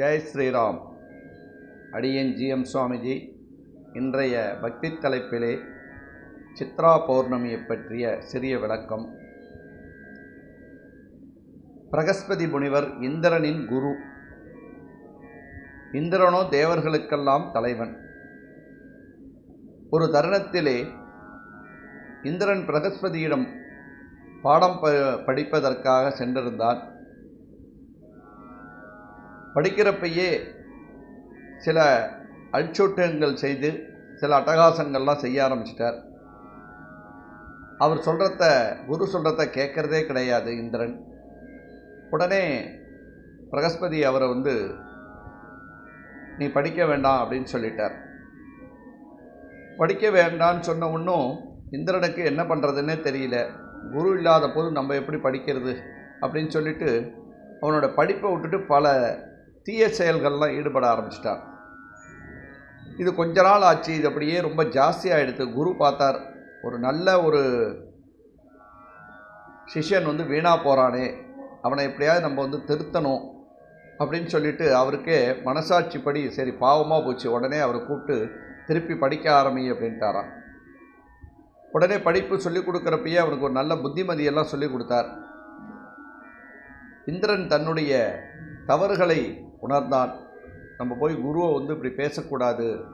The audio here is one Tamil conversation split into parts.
ஜெய் ஸ்ரீராம். அடியன் ஜி. எம். சுவாமிஜி இன்றைய பக்தி தலைப்பிலே சித்ரா பௌர்ணமியை பற்றிய சிறிய விளக்கம். பிரகஸ்பதி முனிவர் இந்திரனின் குரு. இந்திரனோ தேவர்களுக்கெல்லாம் தலைவன். ஒரு தருணத்திலே இந்திரன் பிரகஸ்பதியிடம் பாடம் ப படிப்பதற்காக சென்றிருந்தான். படிக்கிறப்பையே சில அல்சூட்டங்கள் செய்து சில அட்டகாசங்கள்லாம் செய்ய ஆரம்பிச்சிட்டார். அவர் சொல்கிறத குரு சொல்கிறத கேட்குறதே கிடையாது இந்திரன். உடனே பிரகஸ்பதி அவரை வந்து நீ படிக்க வேண்டாம் அப்படின்னு சொல்லிட்டார். படிக்க வேண்டான்னு சொன்ன ஒன்றும் இந்திரனுக்கு என்ன பண்ணுறதுன்னே தெரியல. குரு இல்லாத போது நம்ம எப்படி படிக்கிறது? அப்படின்னு சொல்லிட்டு அவனோட படிப்பை விட்டுட்டு பல தீய செயல்கள்லாம் ஈடுபட ஆரம்பிச்சிட்டான் இது கொஞ்ச நாள் ஆச்சு இது அப்படியே ரொம்ப ஜாஸ்தியாகிடுது குரு பார்த்தார் ஒரு நல்ல ஒரு சிஷ்யன் வந்து வீணாக போகிறானே அவனை எப்படியாவது நம்ம வந்து திருத்தணும் அப்படின்னு சொல்லிட்டு அவருக்கே மனசாட்சிப்படி சரி பாவமாக போச்சு உடனே அவரை கூப்பிட்டு திருப்பி படிக்க ஆரம்பி அப்படின்ட்டாராம். உடனே படிப்பு சொல்லிக் கொடுக்குறப்பயே அவனுக்கு ஒரு நல்ல புத்திமதியெல்லாம் சொல்லிக் கொடுத்தார். இந்திரன் தன்னுடைய தவறுகளை உணர்ந்தான். நம்ம போய் குருவை வந்து இப்படி பேசக்கூடாது.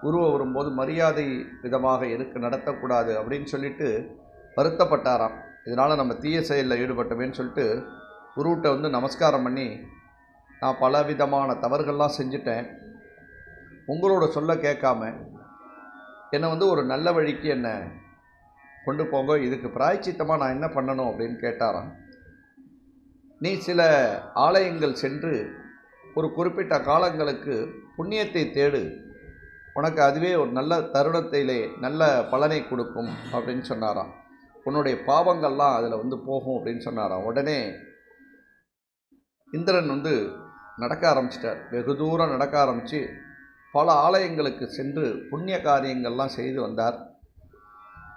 குருவை வரும்போது மரியாதை விதமாக இருக்க நடத்தக்கூடாது அப்படின்னு சொல்லிட்டு வருத்தப்பட்டாராம். இதனால் நம்ம தீய செயலில் ஈடுபட்டோமேன்னு சொல்லிட்டு குருவிட்ட வந்து நமஸ்காரம் பண்ணி நான் பல விதமான தவறுகள்லாம் செஞ்சுட்டேன். உங்களோட சொல்ல கேட்காம என்னை வந்து ஒரு நல்ல வழிக்கு என்னை கொண்டு போங்க. இதுக்கு பிராய்ச்சித்தமாக நான் என்ன பண்ணணும்? அப்படின்னு கேட்டாராம். நீ சில ஆலயங்கள் சென்று ஒரு குறிப்பிட்ட காலங்களுக்கு புண்ணியத்தை தேடு. உனக்கு அதுவே ஒரு நல்ல தருணத்திலே நல்ல பலனை கொடுக்கும் அப்படின்னு சொன்னாராம். உன்னுடைய பாவங்கள்லாம் அதில் வந்து போகும் அப்படின்னு சொன்னாராம். உடனே இந்திரன் வந்து நடக்க ஆரம்பிச்சிட்டார். வெகு தூரம் நடக்க ஆரம்பித்து பல ஆலயங்களுக்கு சென்று புண்ணிய காரியங்கள்லாம் செய்து வந்தார்.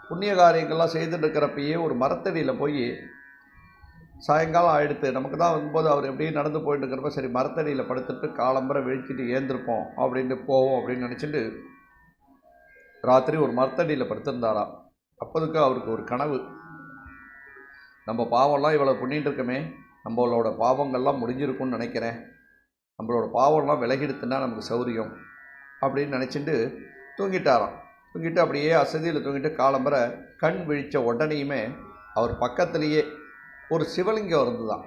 புண்ணிய காரியங்கள்லாம் செய்துட்டு இருக்கிறப்பயே ஒரு மரத்தடியில் போய் சாயங்காலம் ஆகிடுத்து நமக்கு தான் வரும்போது அவர் எப்படியும் நடந்து போயிட்டு இருக்கிறப்ப சரி மரத்தடியில் படுத்துட்டு காலம்பரை விழிச்சிட்டு ஏந்திருப்போம் அப்படின்ட்டு போவோம் அப்படின்னு நினச்சிட்டு ராத்திரி ஒரு மரத்தடியில் படுத்திருந்தாராம். அப்போதுக்கு அவருக்கு ஒரு கனவு. நம்ம பாவம்லாம் இவ்வளோ பண்ணிகிட்டு இருக்கமே நம்மளோட பாவங்கள்லாம் முடிஞ்சிருக்கும்னு நினைக்கிறேன். நம்மளோட பாவம்லாம் விலகிடுத்துனா நமக்கு சௌரியம் அப்படின்னு நினச்சிட்டு தூங்கிட்டாராம். தூங்கிட்டு அப்படியே அசதியில் தூங்கிட்டு காலம்பரை கண் விழித்த உடனேயுமே அவர் பக்கத்துலேயே ஒரு சிவலிங்கம் இருந்துதான்.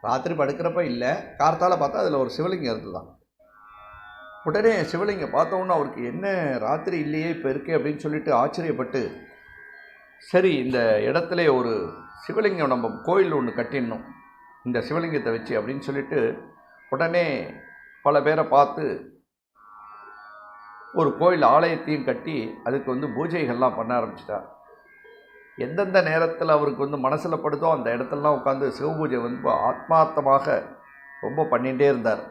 ராத்திரி படுக்கிறப்ப இல்லை கார்த்தால் பார்த்தா அதில் ஒரு சிவலிங்கம் இருந்துதான். உடனே சிவலிங்கம் பார்த்தோன்னா அவருக்கு என்ன ராத்திரி இல்லையே இப்போ இருக்கே அப்படின்னு சொல்லிட்டு ஆச்சரியப்பட்டு சரி இந்த இடத்துல ஒரு சிவலிங்கம் நம்ம கோயில் ஒன்று கட்டிடணும். இந்த சிவலிங்கத்தை வச்சு அப்படின்னு சொல்லிட்டு உடனே பல பேரை பார்த்து ஒரு கோயில் ஆலயத்தையும் கட்டி அதுக்கு வந்து பூஜைகள்லாம் பண்ண ஆரம்பிச்சிட்டார். எந்தெந்த நேரத்தில் அவருக்கு வந்து மனசில் படுதோ அந்த இடத்துலலாம் உட்காந்து சிவபூஜை வந்து ஆத்மார்த்தமாக ரொம்ப பண்ணிகிட்டே இருந்தார்.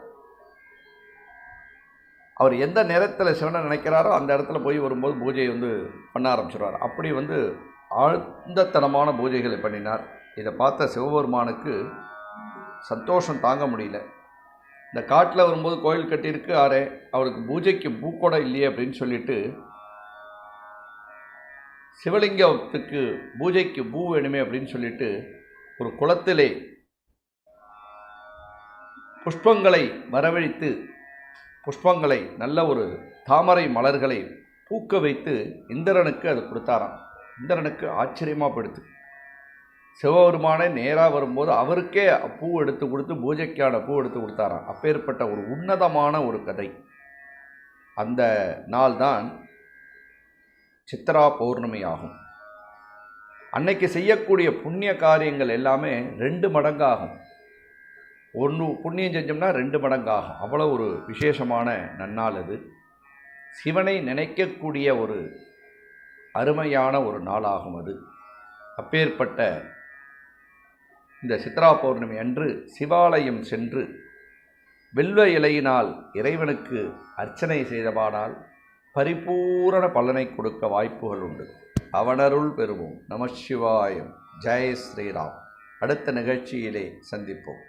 அவர் எந்த நேரத்தில் சிவனை நினைக்கிறாரோ அந்த இடத்துல போய் வரும்போது பூஜையை வந்து பண்ண ஆரம்பிச்சிடுவார் அப்படி வந்து ஆழ்ந்தத்தனமான பூஜைகளை பண்ணினார். இதை பார்த்த சிவபெருமானுக்கு சந்தோஷம் தாங்க முடியல. இந்த காட்டில் வரும்போது கோயில் கட்டியிருக்கு ஆரே அவருக்கு பூஜைக்கு பூக்கூட இல்லையே அப்படின்னு சொல்லிட்டு சிவலிங்கத்துக்கு பூஜைக்கு பூ வேணுமே அப்படின்னு சொல்லிட்டு ஒரு குளத்திலே புஷ்பங்களை வரவழைத்து புஷ்பங்களை நல்ல ஒரு தாமரை மலர்களை பூக்க வைத்து இந்திரனுக்கு அது கொடுத்தாராம். இந்திரனுக்கு ஆச்சரியமாக படுத்து சிவபெருமானே நேராக வரும்போது அவருக்கே பூ எடுத்து கொடுத்து பூஜைக்கான பூ எடுத்து கொடுத்தாராம். அப்பேற்பட்ட ஒரு உன்னதமான ஒரு கதை. அந்த நாள் தான் சித்ரா பௌர்ணமி ஆகும் அன்னைக்கு செய்யக்கூடிய புண்ணிய காரியங்கள் எல்லாமே ரெண்டு மடங்காகும். ஒன்று புண்ணியம் செஞ்சோம்னா ரெண்டு மடங்காகும். அவ்வளோ ஒரு விசேஷமான நன்னாள் அது. சிவனை நினைக்கக்கூடிய ஒரு அருமையான ஒரு நாளாகும் அது. அப்பேற்பட்ட இந்த சித்ரா பௌர்ணமி அன்று சிவாலயம் சென்று வெல்வ இலையினால் இறைவனுக்கு அர்ச்சனை செய்தவானால் பரிபூரண பலனை கொடுக்க வாய்ப்புகள் உண்டு. அவனருள் பெறுவோம். நம சிவாயம் ஜெய் ஸ்ரீராம். அடுத்த நிகழ்ச்சியிலே சந்திப்போம்.